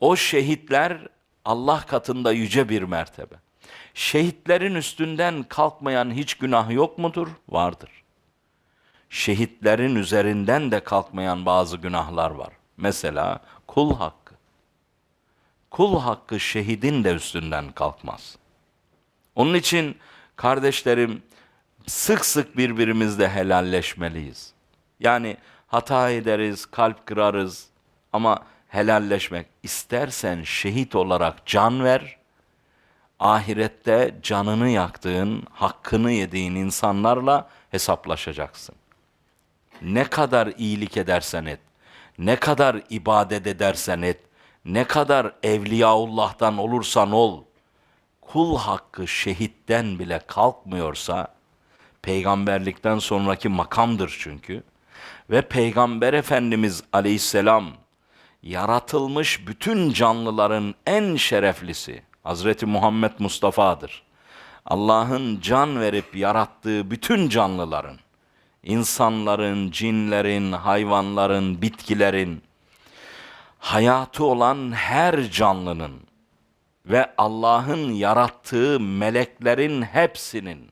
O şehitler Allah katında yüce bir mertebe. Şehitlerin üstünden kalkmayan hiç günah yok mudur? Vardır. Şehitlerin üzerinden de kalkmayan bazı günahlar var. Mesela kul hakkı. Kul hakkı şehidin de üstünden kalkmaz. Onun için kardeşlerim sık sık birbirimizle helalleşmeliyiz. Yani hata ederiz, kalp kırarız ama helalleşmek istersen şehit olarak can ver. Ahirette canını yaktığın, hakkını yediğin insanlarla hesaplaşacaksın. Ne kadar iyilik edersen et, ne kadar ibadet edersen et, ne kadar evliyaullah'tan olursan ol, kul hakkı şehitten bile kalkmıyorsa, peygamberlikten sonraki makamdır çünkü. Ve Peygamber Efendimiz aleyhisselam yaratılmış bütün canlıların en şereflisi Hazreti Muhammed Mustafa'dır. Allah'ın can verip yarattığı bütün canlıların, insanların, cinlerin, hayvanların, bitkilerin, hayatı olan her canlının ve Allah'ın yarattığı meleklerin hepsinin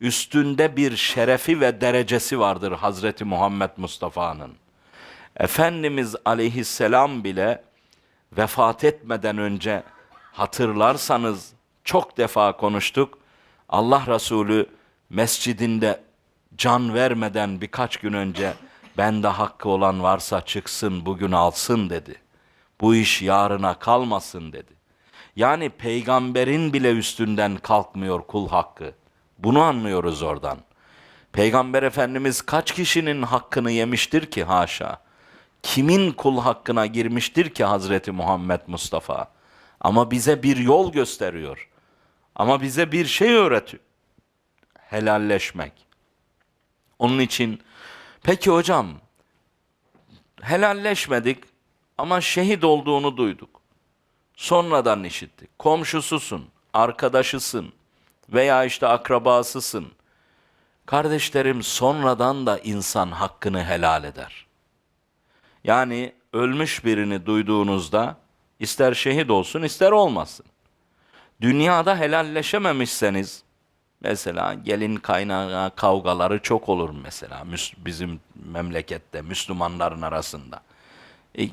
üstünde bir şerefi ve derecesi vardır Hazreti Muhammed Mustafa'nın. Efendimiz aleyhisselam bile vefat etmeden önce hatırlarsanız çok defa konuştuk. Allah Resulü mescidinde can vermeden birkaç gün önce bende hakkı olan varsa çıksın bugün alsın dedi. Bu iş yarına kalmasın dedi. Yani peygamberin bile üstünden kalkmıyor kul hakkı. Bunu anlıyoruz oradan. Peygamber Efendimiz kaç kişinin hakkını yemiştir ki haşa? Kimin kul hakkına girmiştir ki Hazreti Muhammed Mustafa? Ama bize bir yol gösteriyor. Ama bize bir şey öğretiyor. Helalleşmek. Onun için peki hocam helalleşmedik ama şehit olduğunu duyduk. Sonradan işittik. Komşususun, arkadaşısın veya işte akrabasısın. Kardeşlerim sonradan da insan hakkını helal eder. Yani ölmüş birini duyduğunuzda ister şehit olsun ister olmasın. Dünyada helalleşememişseniz mesela gelin kaynağı kavgaları çok olur mesela bizim memlekette Müslümanların arasında. E,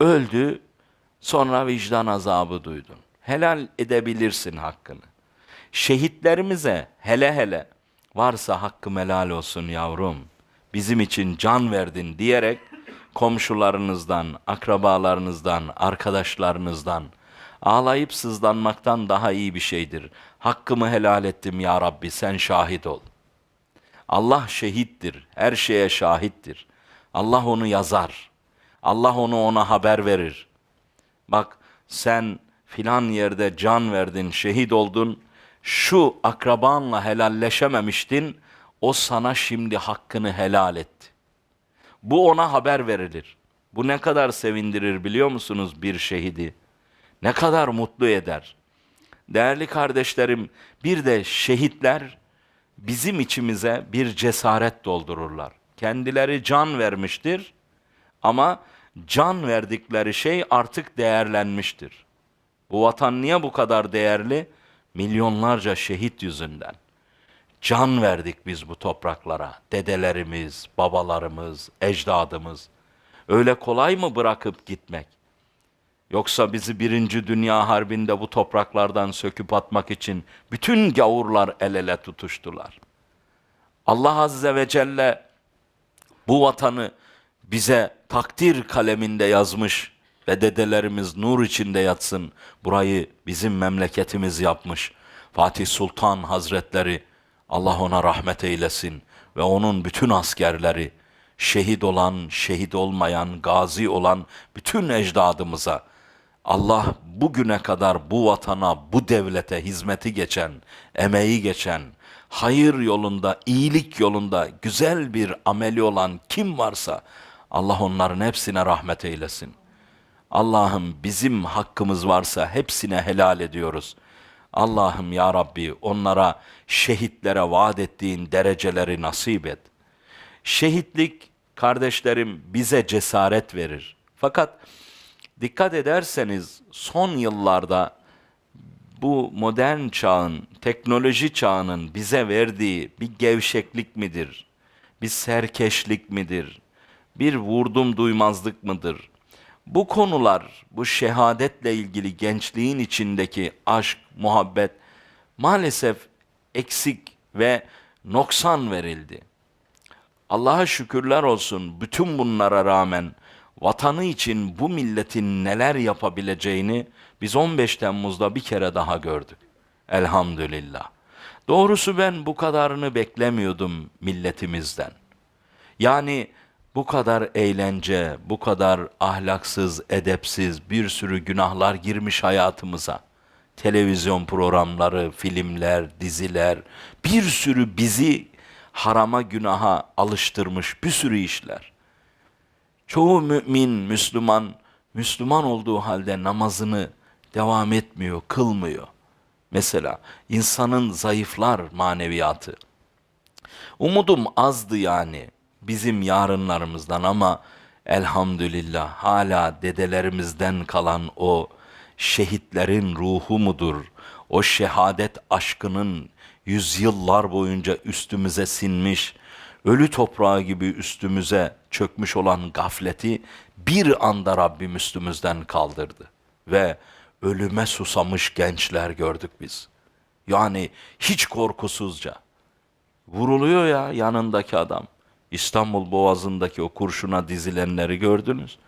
öldü sonra vicdan azabı duydun. Helal edebilirsin hakkını. Şehitlerimize hele hele varsa hakkım helal olsun yavrum bizim için can verdin diyerek komşularınızdan, akrabalarınızdan, arkadaşlarınızdan ağlayıp sızlanmaktan daha iyi bir şeydir. Hakkımı helal ettim ya Rabbi sen şahit ol. Allah şehittir, her şeye şahittir. Allah onu yazar. Allah onu ona haber verir. Bak sen filan yerde can verdin, şehit oldun. Şu akrabanla helalleşememiştin. O sana şimdi hakkını helal etti. Bu ona haber verilir. Bu ne kadar sevindirir biliyor musunuz bir şehidi? Ne kadar mutlu eder. Değerli kardeşlerim, bir de şehitler bizim içimize bir cesaret doldururlar. Kendileri can vermiştir ama can verdikleri şey artık değerlenmiştir. Bu vatan niye bu kadar değerli? Milyonlarca şehit yüzünden. Can verdik biz bu topraklara. Dedelerimiz, babalarımız, ecdadımız. Öyle kolay mı bırakıp gitmek? Yoksa bizi birinci dünya harbinde bu topraklardan söküp atmak için bütün gavurlar el ele tutuştular. Allah Azze ve Celle bu vatanı bize takdir kaleminde yazmış ve dedelerimiz nur içinde yatsın. Burayı bizim memleketimiz yapmış. Fatih Sultan Hazretleri Allah ona rahmet eylesin ve onun bütün askerleri şehit olan, şehit olmayan, gazi olan bütün ecdadımıza Allah bugüne kadar bu vatana, bu devlete hizmeti geçen, emeği geçen, hayır yolunda, iyilik yolunda güzel bir ameli olan kim varsa Allah onların hepsine rahmet eylesin. Allah'ım bizim hakkımız varsa hepsine helal ediyoruz. Allah'ım ya Rabbi onlara şehitlere vaat ettiğin dereceleri nasip et. Şehitlik kardeşlerim bize cesaret verir. Fakat Dikkat ederseniz son yıllarda bu modern çağın, teknoloji çağının bize verdiği bir gevşeklik midir? Bir serkeşlik midir? Bir vurdum duymazlık mıdır? Bu konular, bu şehadetle ilgili gençliğin içindeki aşk, muhabbet maalesef eksik ve noksan verildi. Allah'a şükürler olsun bütün bunlara rağmen vatanı için bu milletin neler yapabileceğini biz 15 Temmuz'da bir kere daha gördük. Elhamdülillah. Doğrusu ben bu kadarını beklemiyordum milletimizden. Yani bu kadar eğlence, bu kadar ahlaksız, edepsiz bir sürü günahlar girmiş hayatımıza. Televizyon programları, filmler, diziler, bir sürü bizi harama, günaha alıştırmış bir sürü işler. Çoğu mümin, Müslüman, Müslüman olduğu halde namazını devam etmiyor, kılmıyor. Mesela insanın zayıflar maneviyatı. Umudum azdı yani bizim yarınlarımızdan ama elhamdülillah hala dedelerimizden kalan o şehitlerin ruhu mudur? O şehadet aşkının yüzyıllar boyunca üstümüze sinmiş, ölü toprağı gibi üstümüze çökmüş olan gafleti bir anda Rabbim üstümüzden kaldırdı. Ve ölüme susamış gençler gördük biz. Yani hiç korkusuzca. Vuruluyor ya yanındaki adam. İstanbul Boğazı'ndaki o kurşuna dizilenleri gördünüz.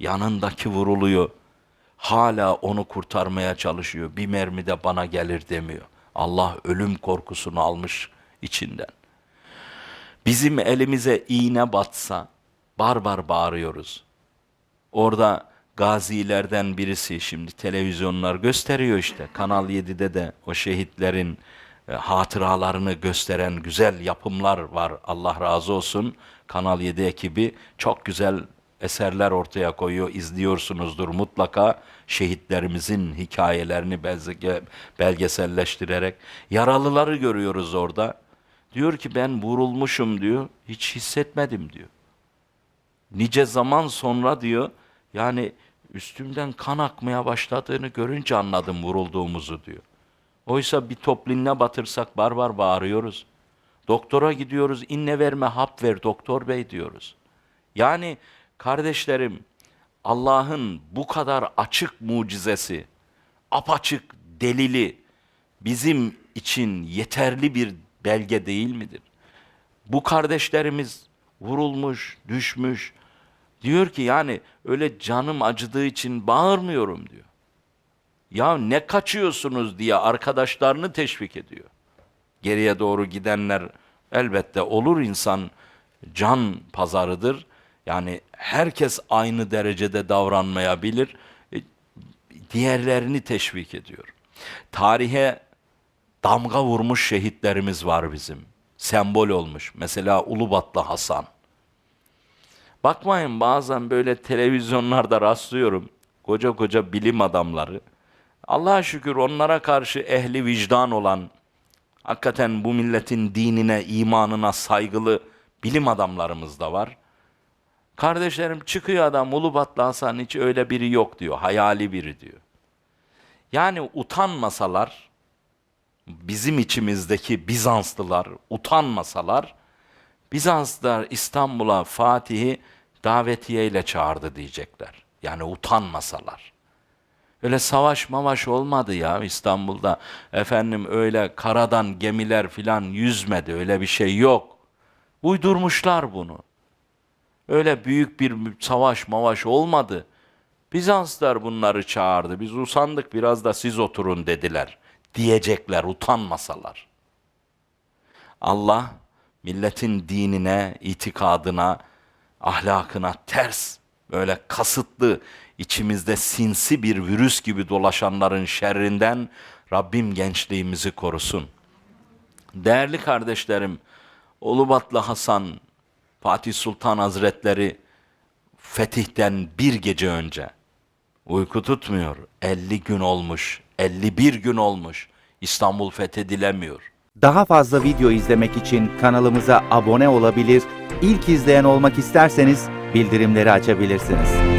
Yanındaki vuruluyor. Hala onu kurtarmaya çalışıyor. Bir mermi de bana gelir demiyor. Allah ölüm korkusunu almış içinden. Bizim elimize iğne batsa barbar bağırıyoruz. Orada gazilerden birisi şimdi televizyonlar gösteriyor işte. Kanal 7'de de o şehitlerin hatıralarını gösteren güzel yapımlar var. Allah razı olsun. Kanal 7 ekibi çok güzel eserler ortaya koyuyor. İzliyorsunuzdur mutlaka şehitlerimizin hikayelerini belge- belgeselleştirerek. Yaralıları görüyoruz orada. Diyor ki ben vurulmuşum diyor. Hiç hissetmedim diyor. Nice zaman sonra diyor yani üstümden kan akmaya başladığını görünce anladım vurulduğumuzu diyor. Oysa bir toplinle batırsak barbar bağırıyoruz. Doktora gidiyoruz inne verme hap ver doktor bey diyoruz. Yani kardeşlerim Allah'ın bu kadar açık mucizesi, apaçık delili bizim için yeterli bir belge değil midir? Bu kardeşlerimiz vurulmuş, düşmüş. Diyor ki yani öyle canım acıdığı için bağırmıyorum diyor. Ya ne kaçıyorsunuz diye arkadaşlarını teşvik ediyor. Geriye doğru gidenler elbette olur insan can pazarıdır. Yani herkes aynı derecede davranmayabilir. E, Diğerlerini teşvik ediyor. Tarihe damga vurmuş şehitlerimiz var bizim. Sembol olmuş. Mesela Ulubatlı Hasan. Bakmayın bazen böyle televizyonlarda rastlıyorum. Koca koca bilim adamları. Allah'a şükür onlara karşı ehli vicdan olan, hakikaten bu milletin dinine, imanına saygılı bilim adamlarımız da var. Kardeşlerim çıkıyor adam Ulubatlı Hasan hiç öyle biri yok diyor. Hayali biri diyor. Yani utanmasalar, bizim içimizdeki Bizanslılar utanmasalar, Bizanslılar İstanbul'a Fatih'i davetiyeyle çağırdı diyecekler. Yani utanmasalar. Öyle savaş mavaş olmadı ya İstanbul'da. Efendim öyle karadan gemiler filan yüzmedi. Öyle bir şey yok. Uydurmuşlar bunu. Öyle büyük bir savaş mavaş olmadı. Bizanslar bunları çağırdı. Biz usandık biraz da siz oturun dediler. Diyecekler utanmasalar. Allah milletin dinine, itikadına, ahlakına ters, böyle kasıtlı, içimizde sinsi bir virüs gibi dolaşanların şerrinden Rabbim gençliğimizi korusun. Değerli kardeşlerim, Ulubatlı Hasan, Fatih Sultan Hazretleri fetihten bir gece önce uyku tutmuyor. 50 gün olmuş, 51 gün olmuş. İstanbul fethedilemiyor. Daha fazla video izlemek için kanalımıza abone olabilir, ilk izleyen olmak isterseniz bildirimleri açabilirsiniz.